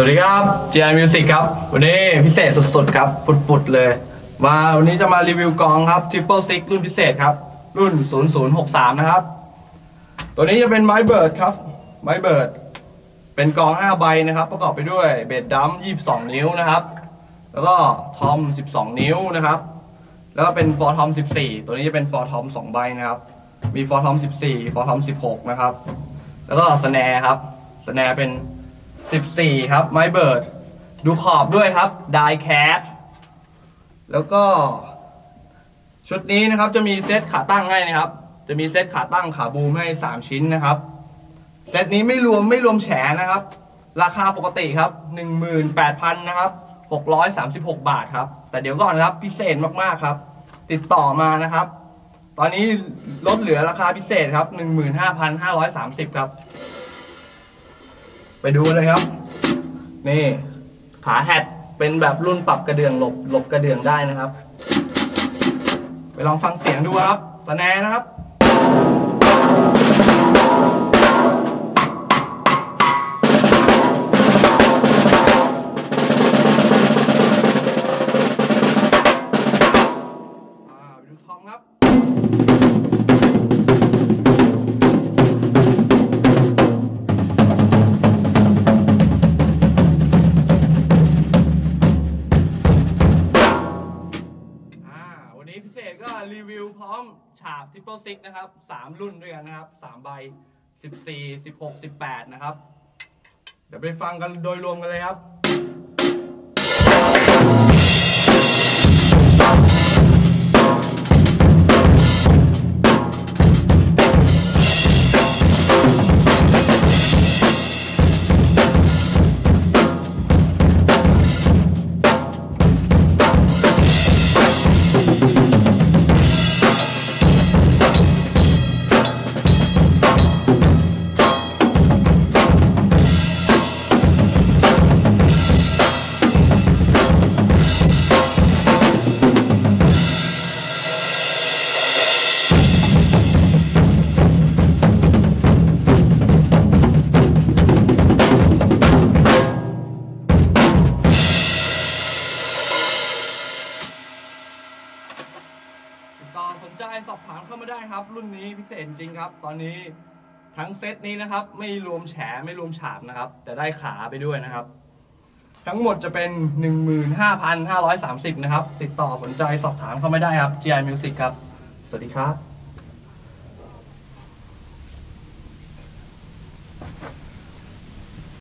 สวัสดีครับ GI Music ครับ วันนี้พิเศษสุดๆ ครับฟุดๆ เลย มาวันนี้จะมารีวิวกองครับ Triple Six รุ่นพิเศษครับ รุ่น 0063 นะครับ ตัวนี้จะเป็นไม้เบิร์ดครับ ไม้เบิร์ด เป็นกอง 5 ใบนะครับ ประกอบไปด้วยเบสดัม22 นิ้วนะครับ แล้วก็ทอม 12 นิ้วนะครับ แล้วก็เป็นฟอร์ทอม 14 ตัวนี้จะเป็นฟอร์ทอม 2 ใบนะครับ มีฟอร์ทอม 14 ฟอร์ทอม 16 นะครับ แล้วก็สแนร์ครับ สแนร์เป็น 14 ครับไม้เบิร์ด ดูขอบด้วยครับดายแคทแล้วก็ ชุดนี้นะครับจะมีเซตขาตั้งให้นะครับ จะมีเซตขาตั้งขาบูมให้ 3 ชิ้นนะครับ เซตนี้ไม่รวมไม่รวมแฉนะครับ ราคาปกติครับ 18,000นะครับ636 บาทครับ แต่เดี๋ยวก่อนครับพิเศษมากๆครับ ติดต่อมานะครับ ตอนนี้ลดเหลือราคาพิเศษครับ 15,530 ครับ ไปดูเลยครับ นี่ ขาแฮตเป็นแบบรุ่นปรับกระเดื่องหลบหลบกระเดื่องได้นะครับ ไปลองฟังเสียงดูครับตะแนนะครับ ก็รีวิวพร้อมฉาบทิปเปิลซิกนะครับ3รุ่นด้วยกันนะครับ3ใบ14 16 18นะครับ เดี๋ยวไปฟังกันโดยรวมกันเลยครับ ต่อสนใจสอบถามเข้ามาได้ครับ รุ่นนี้พิเศษจริงครับ ตอนนี้ทั้งเซตนี้นะครับ ไม่รวมแฉไม่รวมฉาบนะครับ แต่ได้ขาไปด้วยนะครับ ทั้งหมดจะเป็น 15,530 นะครับ ติดต่อสนใจสอบถามเข้ามาได้ครับ GI Music ครับ สวัสดีครับ